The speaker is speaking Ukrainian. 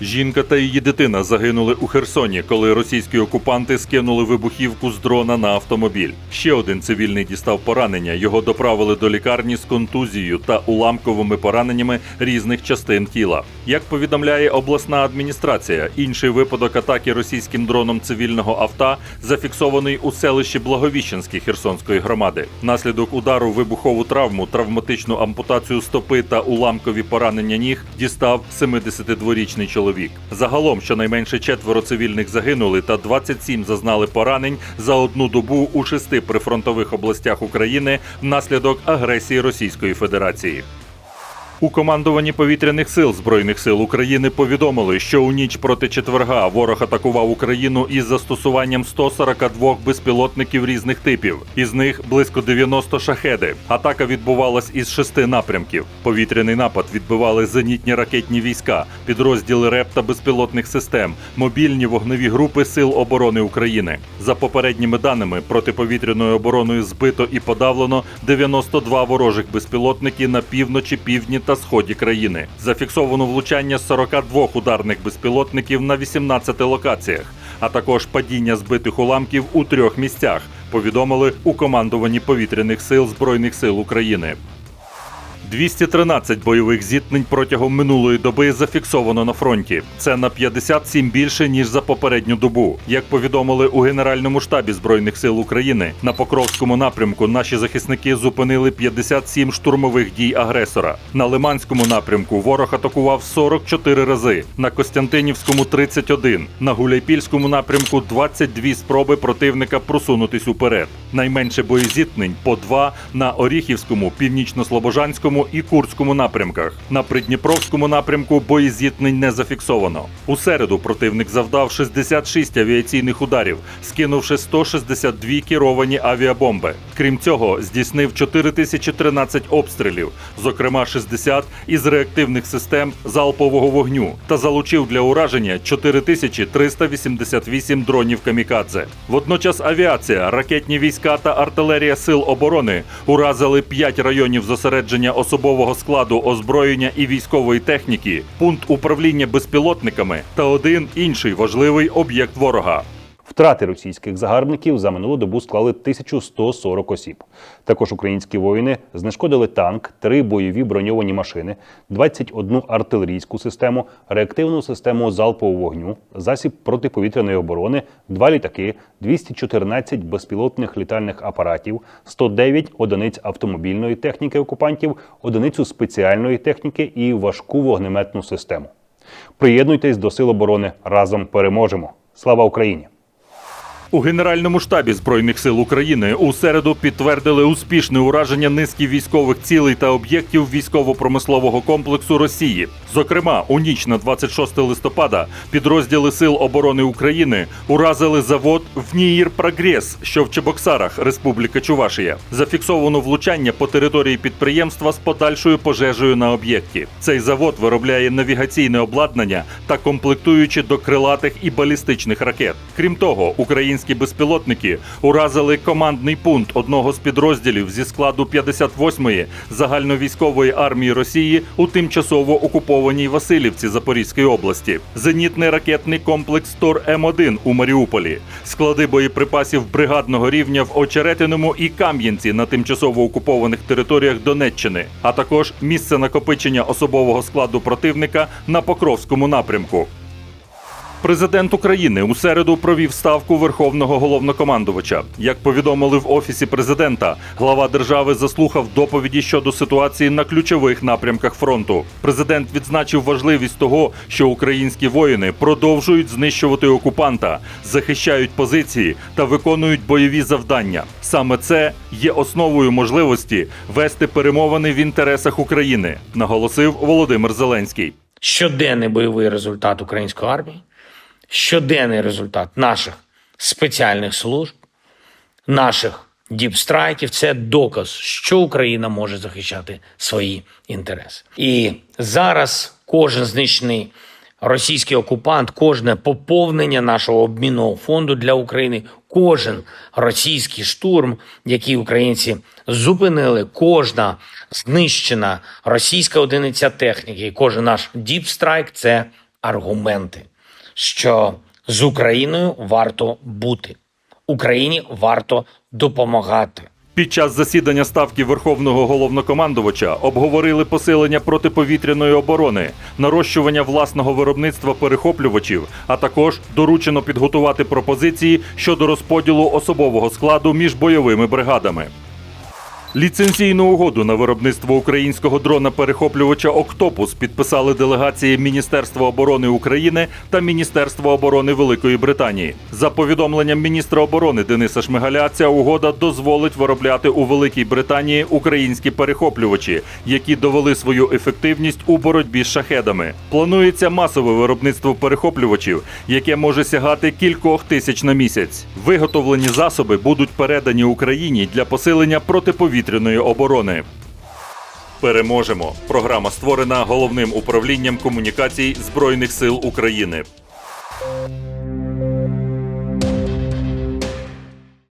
Жінка та її дитина загинули у Херсоні, коли російські окупанти скинули вибухівку з дрона на автомобіль. Ще один цивільний дістав поранення. Його доправили до лікарні з контузією та уламковими пораненнями різних частин тіла. Як повідомляє обласна адміністрація, інший випадок атаки російським дроном цивільного авто зафіксований у селищі Благовіщенське Херсонської громади. Внаслідок удару вибухову травму, травматичну ампутацію стопи та уламкові поранення ніг дістав 72-річний чоловік. Загалом щонайменше четверо цивільних загинули та 27 зазнали поранень за одну добу у шести прифронтових областях України внаслідок агресії Російської Федерації. У командуванні повітряних сил збройних сил України повідомили, що у ніч проти четверга ворог атакував Україну із застосуванням 142 безпілотників різних типів. Із них близько 90 шахеди. Атака відбувалась із шести напрямків. Повітряний напад відбивали зенітні ракетні війська, підрозділи РЕП та безпілотних систем, мобільні вогневі групи Сил оборони України. За попередніми даними, протиповітряною обороною збито і подавлено 92 ворожих безпілотники на півночі, півдні та сході країни. Зафіксовано влучання 42 ударних безпілотників на 18 локаціях, а також падіння збитих уламків у трьох місцях. Повідомили у командуванні повітряних сил збройних сил України. 213 бойових зіткнень протягом минулої доби зафіксовано на фронті. Це на 57 більше ніж за попередню добу. Як повідомили у Генеральному штабі збройних сил України, на Покровському напрямку наші захисники зупинили 57 штурмових дій агресора. На Лиманському напрямку ворог атакував 44 рази, на Костянтинівському 31, на Гуляйпільському напрямку 22 спроби противника просунутись уперед. Найменше боєзіткнень по два на Оріхівському, Північно-Слобожанському і Курському напрямках. На Придніпровському напрямку боєзіткнень не зафіксовано. У середу противник завдав 66 авіаційних ударів, скинувши 162 керовані авіабомби. Крім цього, здійснив 4013 обстрілів, зокрема 60 із реактивних систем залпового вогню, та залучив для ураження 4388 дронів камікадзе. Водночас авіація, ракетні війська та артилерія сил оборони уразили 5 районів зосередження особового складу озброєння і військової техніки, пункт управління безпілотниками та один інший важливий об'єкт ворога. Втрати російських загарбників за минулу добу склали 1140 осіб. Також українські воїни знешкодили танк, три бойові броньовані машини, 21 артилерійську систему, реактивну систему залпового вогню, засіб протиповітряної оборони, два літаки, 214 безпілотних літальних апаратів, 109 одиниць автомобільної техніки окупантів, одиницю спеціальної техніки і важку вогнеметну систему. Приєднуйтесь до Сил оборони разом переможемо! Слава Україні! У Генеральному штабі Збройних сил України у середу підтвердили успішне ураження низки військових цілей та об'єктів військово-промислового комплексу Росії. Зокрема, у ніч на 26 листопада підрозділи Сил оборони України уразили завод «Вніїр Прогрес», що в Чебоксарах, Республіка Чувашія. Зафіксовано влучання по території підприємства з подальшою пожежею на об'єкті. Цей завод виробляє навігаційне обладнання та комплектуючі до крилатих і балістичних ракет. Крім того, українські безпілотники уразили командний пункт одного з підрозділів зі складу 58-ї загальновійськової армії Росії у тимчасово окупованій Васильівці Запорізької області, зенітний ракетний комплекс Тор М1 у Маріуполі, склади боєприпасів бригадного рівня в Очеретиному і Кам'янці на тимчасово окупованих територіях Донеччини, а також місце накопичення особового складу противника на Покровському напрямку. Президент України у середу провів ставку верховного головнокомандувача. Як повідомили в офісі президента, глава держави заслухав доповіді щодо ситуації на ключових напрямках фронту. Президент відзначив важливість того, що українські воїни продовжують знищувати окупанта, захищають позиції та виконують бойові завдання. Саме це є основою можливості вести перемовини в інтересах України, наголосив Володимир Зеленський. щоденний бойовий результат української армії, щоденний результат наших спеціальних служб, наших діпстрайків це доказ, що Україна може захищати свої інтереси. І зараз кожен знищений російський окупант, кожне поповнення нашого обмінного фонду для України, кожен російський штурм, який українці зупинили, кожна знищена російська одиниця техніки, кожен наш діпстрайк це аргументи, що з Україною варто бути. Україні варто допомагати. Під час засідання ставки Верховного головнокомандувача обговорили посилення протиповітряної оборони, нарощування власного виробництва перехоплювачів, а також доручено підготувати пропозиції щодо розподілу особового складу між бойовими бригадами. Ліцензійну угоду на виробництво українського дрона-перехоплювача Октопус підписали делегації Міністерства оборони України та Міністерства оборони Великої Британії. За повідомленням міністра оборони Дениса Шмигаля, ця угода дозволить виробляти у Великій Британії українські перехоплювачі, які довели свою ефективність у боротьбі з шахедами. Планується масове виробництво перехоплювачів, яке може сягати кількох тисяч на місяць. Виготовлені засоби будуть передані Україні для посилення протиповітряної оборони. Переможемо. Програма створена головним управлінням комунікацій Збройних сил України.